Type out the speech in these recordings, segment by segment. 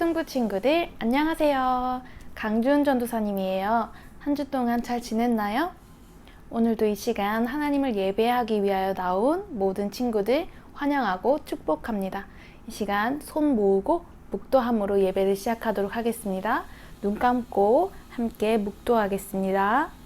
초등부 친구들 안녕하세요. 강준 전도사님이에요. 한 주 동안 잘 지냈나요? 오늘도 이 시간 하나님을 예배하기 위하여 나온 모든 친구들 환영하고 축복합니다. 이 시간 손 모으고 묵도함으로 예배를 시작하도록 하겠습니다. 눈 감고 함께 묵도하겠습니다.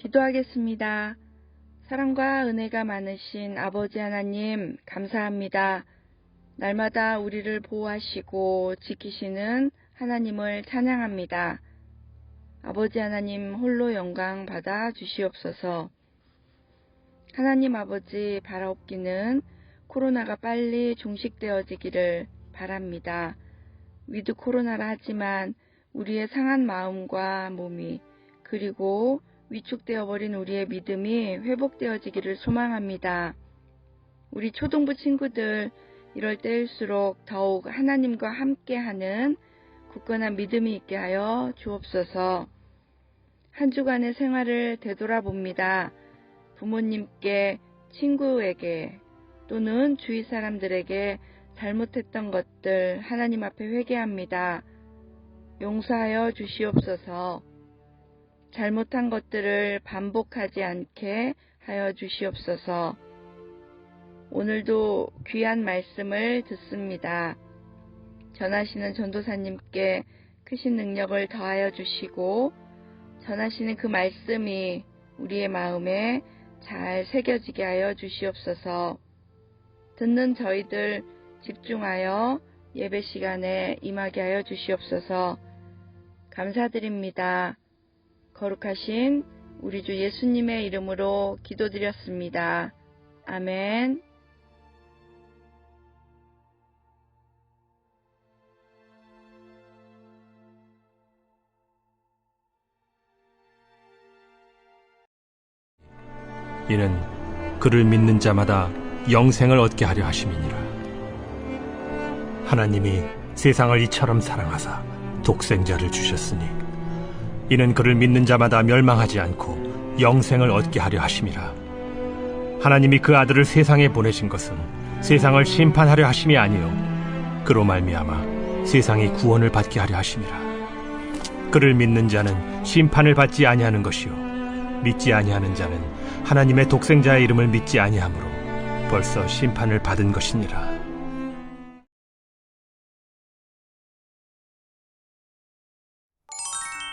기도하겠습니다. 사랑과 은혜가 많으신 아버지 하나님, 감사합니다. 날마다 우리를 보호하시고 지키시는 하나님을 찬양합니다. 아버지 하나님 홀로 영광 받아 주시옵소서. 하나님 아버지 바라옵기는 코로나가 빨리 종식되어지기를 바랍니다. 위드 코로나라 하지만 우리의 상한 마음과 몸이 그리고 위축되어 버린 우리의 믿음이 회복되어지기를 소망합니다. 우리 초등부 친구들 이럴 때일수록 더욱 하나님과 함께하는 굳건한 믿음이 있게 하여 주옵소서. 한 주간의 생활을 되돌아봅니다. 부모님께, 친구에게 또는 주위 사람들에게 잘못했던 것들 하나님 앞에 회개합니다. 용서하여 주시옵소서. 잘못한 것들을 반복하지 않게 하여 주시옵소서. 오늘도 귀한 말씀을 듣습니다. 전하시는 전도사님께 크신 능력을 더하여 주시고, 전하시는 그 말씀이 우리의 마음에 잘 새겨지게 하여 주시옵소서. 듣는 저희들 집중하여 예배 시간에 임하게 하여 주시옵소서. 감사드립니다. 거룩하신 우리 주 예수님의 이름으로 기도드렸습니다. 아멘. 이는 그를 믿는 자마다 영생을 얻게 하려 하심이니라. 하나님이 세상을 이처럼 사랑하사 독생자를 주셨으니 이는 그를 믿는 자마다 멸망하지 않고 영생을 얻게 하려 하심이라. 하나님이 그 아들을 세상에 보내신 것은 세상을 심판하려 하심이 아니요 그로 말미암아 세상이 구원을 받게 하려 하심이라. 그를 믿는 자는 심판을 받지 아니하는 것이요 믿지 아니하는 자는 하나님의 독생자의 이름을 믿지 아니하므로 벌써 심판을 받은 것이니라.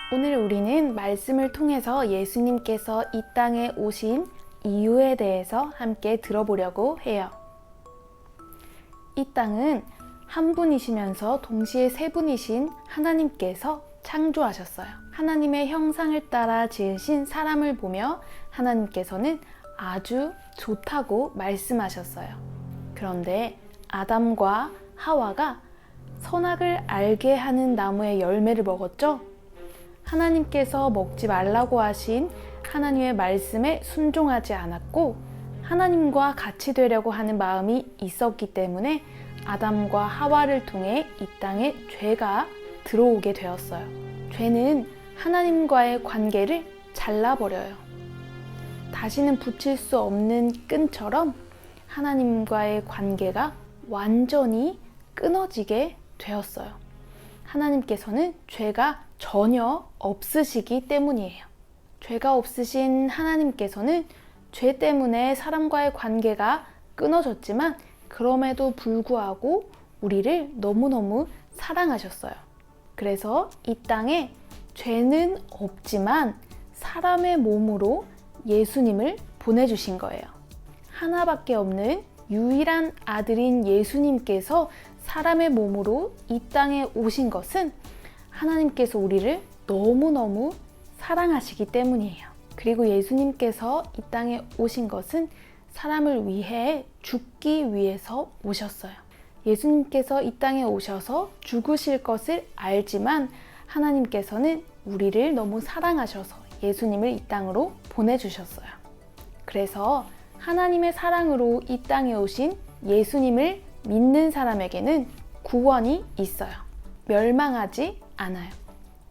오늘 우리는 말씀을 통해서 예수님께서 이 땅에 오신 이유에 대해서 함께 들어보려고 해요. 이 땅은 한 분이시면서 동시에 세 분이신 하나님께서 창조하셨어요. 하나님의 형상을 따라 지으신 사람을 보며 하나님께서는 아주 좋다고 말씀하셨어요. 그런데 아담과 하와가 선악을 알게 하는 나무의 열매를 먹었죠? 하나님께서 먹지 말라고 하신 하나님의 말씀에 순종하지 않았고 하나님과 같이 되려고 하는 마음이 있었기 때문에 아담과 하와를 통해 이 땅에 죄가 들어오게 되었어요. 죄는 하나님과의 관계를 잘라버려요. 다시는 붙일 수 없는 끈처럼 하나님과의 관계가 완전히 끊어지게 되었어요. 하나님께서는 죄가 전혀 없으시기 때문이에요. 죄가 없으신 하나님께서는 죄 때문에 사람과의 관계가 끊어졌지만 그럼에도 불구하고 우리를 너무너무 사랑하셨어요. 그래서 이 땅에 죄는 없지만 사람의 몸으로 예수님을 보내주신 거예요. 하나밖에 없는 유일한 아들인 예수님께서 사람의 몸으로 이 땅에 오신 것은 하나님께서 우리를 너무너무 사랑하시기 때문이에요. 그리고 예수님께서 이 땅에 오신 것은 사람을 위해 죽기 위해서 오셨어요. 예수님께서 이 땅에 오셔서 죽으실 것을 알지만 하나님께서는 우리를 너무 사랑하셔서 예수님을 이 땅으로 보내주셨어요. 그래서 하나님의 사랑으로 이 땅에 오신 예수님을 믿는 사람에게는 구원이 있어요. 멸망하지 않아요.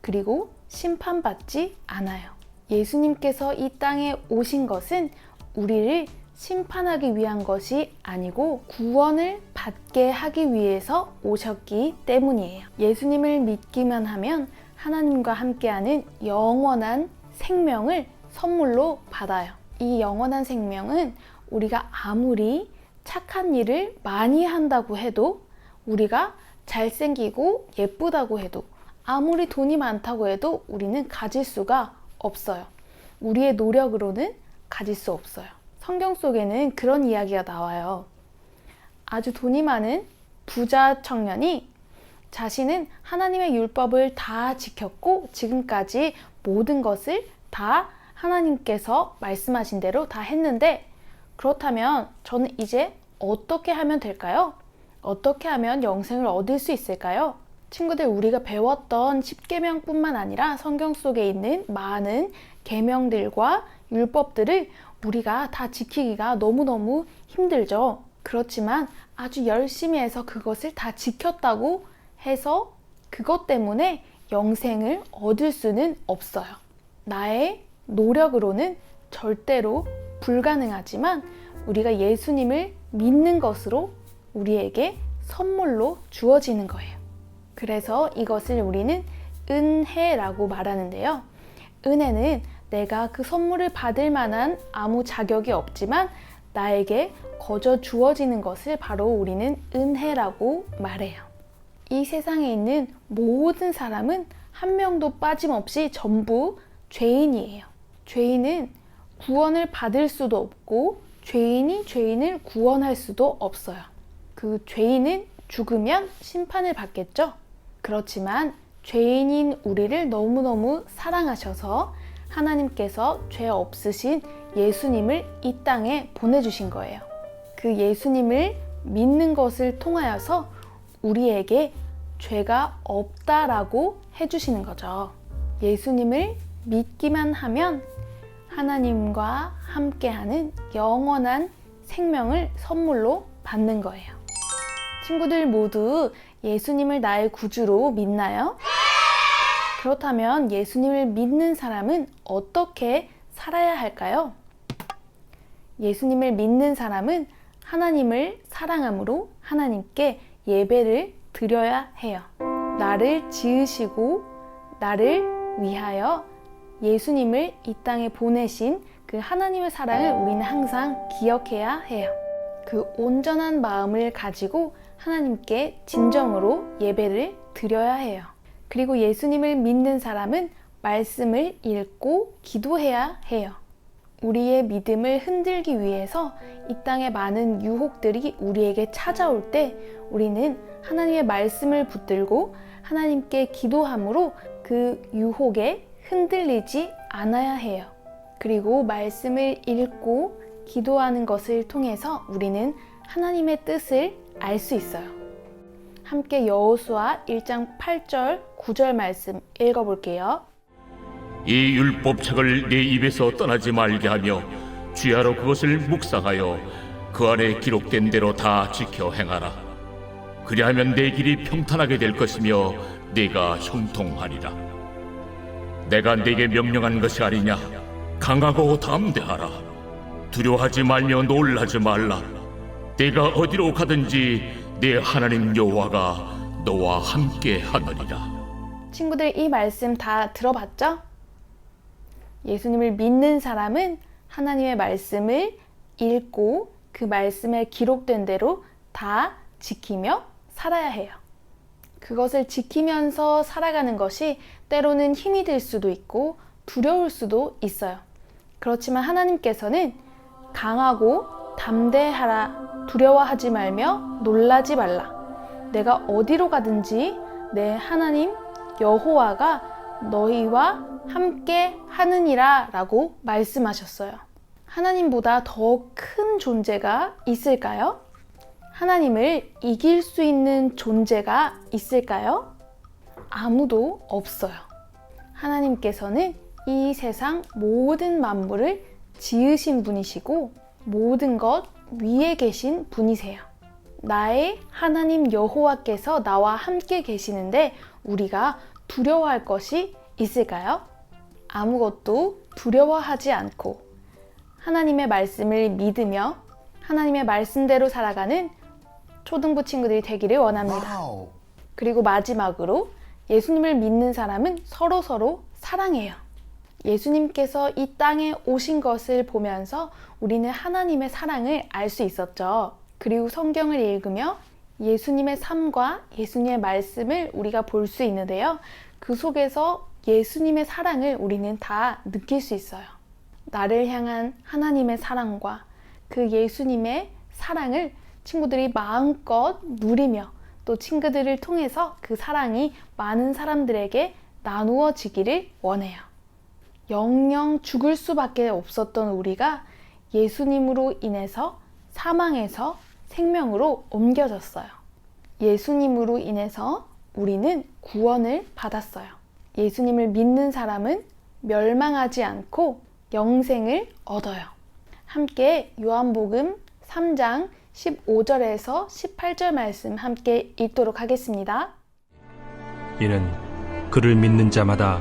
그리고 심판받지 않아요. 예수님께서 이 땅에 오신 것은 우리를 심판하기 위한 것이 아니고 구원을 받게 하기 위해서 오셨기 때문이에요. 예수님을 믿기만 하면 하나님과 함께하는 영원한 생명을 선물로 받아요. 이 영원한 생명은 우리가 아무리 착한 일을 많이 한다고 해도 우리가 잘생기고 예쁘다고 해도 아무리 돈이 많다고 해도 우리는 가질 수가 없어요. 우리의 노력으로는 가질 수 없어요. 성경 속에는 그런 이야기가 나와요. 아주 돈이 많은 부자 청년이 자신은 하나님의 율법을 다 지켰고 지금까지 모든 것을 다 하나님께서 말씀하신 대로 다 했는데 그렇다면 저는 이제 어떻게 하면 될까요? 어떻게 하면 영생을 얻을 수 있을까요? 친구들 우리가 배웠던 10계명뿐만 아니라 성경 속에 있는 많은 계명들과 율법들을 우리가 다 지키기가 너무너무 힘들죠. 그렇지만 아주 열심히 해서 그것을 다 지켰다고 해서 그것 때문에 영생을 얻을 수는 없어요. 나의 노력으로는 절대로 불가능하지만 우리가 예수님을 믿는 것으로 우리에게 선물로 주어지는 거예요. 그래서 이것을 우리는 은혜라고 말하는데요. 은혜는 내가 그 선물을 받을 만한 아무 자격이 없지만 나에게 거저 주어지는 것을 바로 우리는 은혜라고 말해요. 이 세상에 있는 모든 사람은 한 명도 빠짐없이 전부 죄인이에요. 죄인은 구원을 받을 수도 없고 죄인이 죄인을 구원할 수도 없어요. 그 죄인은 죽으면 심판을 받겠죠? 그렇지만 죄인인 우리를 너무너무 사랑하셔서 하나님께서 죄 없으신 예수님을 이 땅에 보내주신 거예요. 그 예수님을 믿는 것을 통하여서 우리에게 죄가 없다라고 해주시는 거죠. 예수님을 믿기만 하면 하나님과 함께하는 영원한 생명을 선물로 받는 거예요. 친구들 모두 예수님을 나의 구주로 믿나요? 그렇다면 예수님을 믿는 사람은 어떻게 살아야 할까요? 예수님을 믿는 사람은 하나님을 사랑함으로 하나님께 예배를 드려야 해요. 나를 지으시고 나를 위하여 예수님을 이 땅에 보내신 그 하나님의 사랑을 우리는 항상 기억해야 해요. 그 온전한 마음을 가지고 하나님께 진정으로 예배를 드려야 해요. 그리고 예수님을 믿는 사람은 말씀을 읽고 기도해야 해요. 우리의 믿음을 흔들기 위해서 이 땅에 많은 유혹들이 우리에게 찾아올 때 우리는 하나님의 말씀을 붙들고 하나님께 기도함으로 그 유혹에 흔들리지 않아야 해요. 그리고 말씀을 읽고 기도하는 것을 통해서 우리는 하나님의 뜻을 알 수 있어요. 함께 여호수아 1장 8절 9절 말씀 읽어 볼게요. 이 율법책을 내 입에서 떠나지 말게 하며 주야로 그것을 묵상하여 그 안에 기록된 대로 다 지켜 행하라. 그리하면 내 길이 평탄하게 될 것이며 내가 형통하리라. 내가 네게 명령한 것이 아니냐? 강하고 담대하라. 두려워하지 말며 놀라지 말라. 내가 어디로 가든지 내 하나님 여호와가 너와 함께 하느니라. 친구들 이 말씀 다 들어봤죠? 예수님을 믿는 사람은 하나님의 말씀을 읽고 그 말씀에 기록된 대로 다 지키며 살아야 해요. 그것을 지키면서 살아가는 것이 때로는 힘이 들 수도 있고 두려울 수도 있어요. 그렇지만 하나님께서는 강하고 담대하라, 두려워하지 말며 놀라지 말라. 내가 어디로 가든지 내 하나님 여호와가 너희와 함께 하느니라 라고 말씀하셨어요. 하나님보다 더 큰 존재가 있을까요? 하나님을 이길 수 있는 존재가 있을까요? 아무도 없어요. 하나님께서는 이 세상 모든 만물을 지으신 분이시고 모든 것 위에 계신 분이세요. 나의 하나님 여호와께서 나와 함께 계시는데 우리가 두려워할 것이 있을까요? 아무것도 두려워하지 않고 하나님의 말씀을 믿으며 하나님의 말씀대로 살아가는 초등부 친구들이 되기를 원합니다. 그리고 마지막으로 예수님을 믿는 사람은 서로 서로 사랑해요. 예수님께서 이 땅에 오신 것을 보면서 우리는 하나님의 사랑을 알 수 있었죠. 그리고 성경을 읽으며 예수님의 삶과 예수님의 말씀을 우리가 볼 수 있는데요. 그 속에서 예수님의 사랑을 우리는 다 느낄 수 있어요. 나를 향한 하나님의 사랑과 그 예수님의 사랑을 친구들이 마음껏 누리며 또 친구들을 통해서 그 사랑이 많은 사람들에게 나누어지기를 원해요. 영영 죽을 수밖에 없었던 우리가 예수님으로 인해서 사망에서 생명으로 옮겨졌어요. 예수님으로 인해서 우리는 구원을 받았어요. 예수님을 믿는 사람은 멸망하지 않고 영생을 얻어요. 함께 요한복음 3장 15절에서 18절 말씀 함께 읽도록 하겠습니다. 이는 그를 믿는 자마다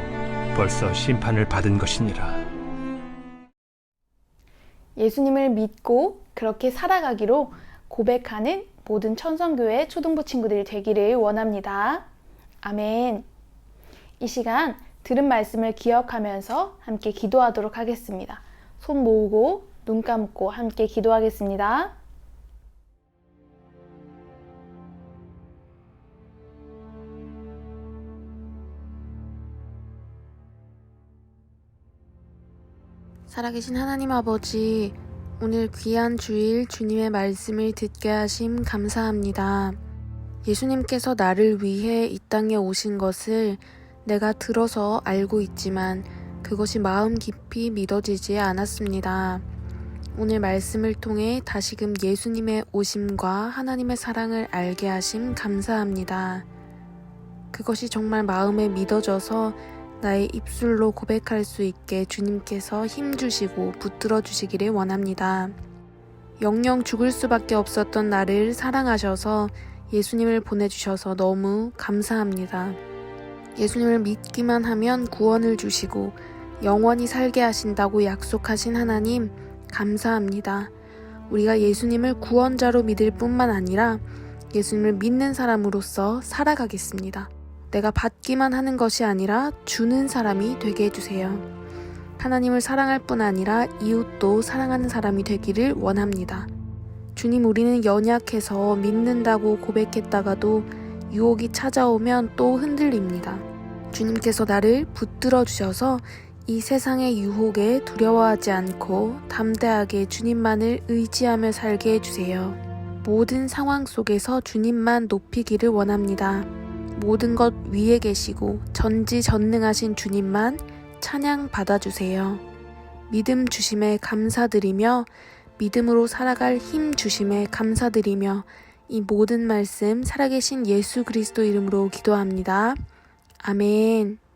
벌써 심판을 받은 것이니라. 예수님을 믿고 그렇게 살아가기로 고백하는 모든 천성교회 초등부 친구들이 되기를 원합니다. 아멘. 이 시간 들은 말씀을 기억하면서 함께 기도하도록 하겠습니다. 손 모으고 눈 감고 함께 기도하겠습니다. 살아계신 하나님 아버지, 오늘 귀한 주일 주님의 말씀을 듣게 하심 감사합니다. 예수님께서 나를 위해 이 땅에 오신 것을 내가 들어서 알고 있지만 그것이 마음 깊이 믿어지지 않았습니다. 오늘 말씀을 통해 다시금 예수님의 오심과 하나님의 사랑을 알게 하심 감사합니다. 그것이 정말 마음에 믿어져서 나의 입술로 고백할 수 있게 주님께서 힘 주시고 붙들어 주시기를 원합니다. 영영 죽을 수밖에 없었던 나를 사랑하셔서 예수님을 보내주셔서 너무 감사합니다. 예수님을 믿기만 하면 구원을 주시고 영원히 살게 하신다고 약속하신 하나님, 감사합니다. 우리가 예수님을 구원자로 믿을 뿐만 아니라 예수님을 믿는 사람으로서 살아가겠습니다. 내가 받기만 하는 것이 아니라 주는 사람이 되게 해주세요. 하나님을 사랑할 뿐 아니라 이웃도 사랑하는 사람이 되기를 원합니다. 주님, 우리는 연약해서 믿는다고 고백했다가도 유혹이 찾아오면 또 흔들립니다. 주님께서 나를 붙들어 주셔서 이 세상의 유혹에 두려워하지 않고 담대하게 주님만을 의지하며 살게 해주세요. 모든 상황 속에서 주님만 높이기를 원합니다. 모든 것 위에 계시고 전지전능하신 주님만 찬양 받아주세요. 믿음 주심에 감사드리며 믿음으로 살아갈 힘 주심에 감사드리며 이 모든 말씀 살아계신 예수 그리스도 이름으로 기도합니다. 아멘.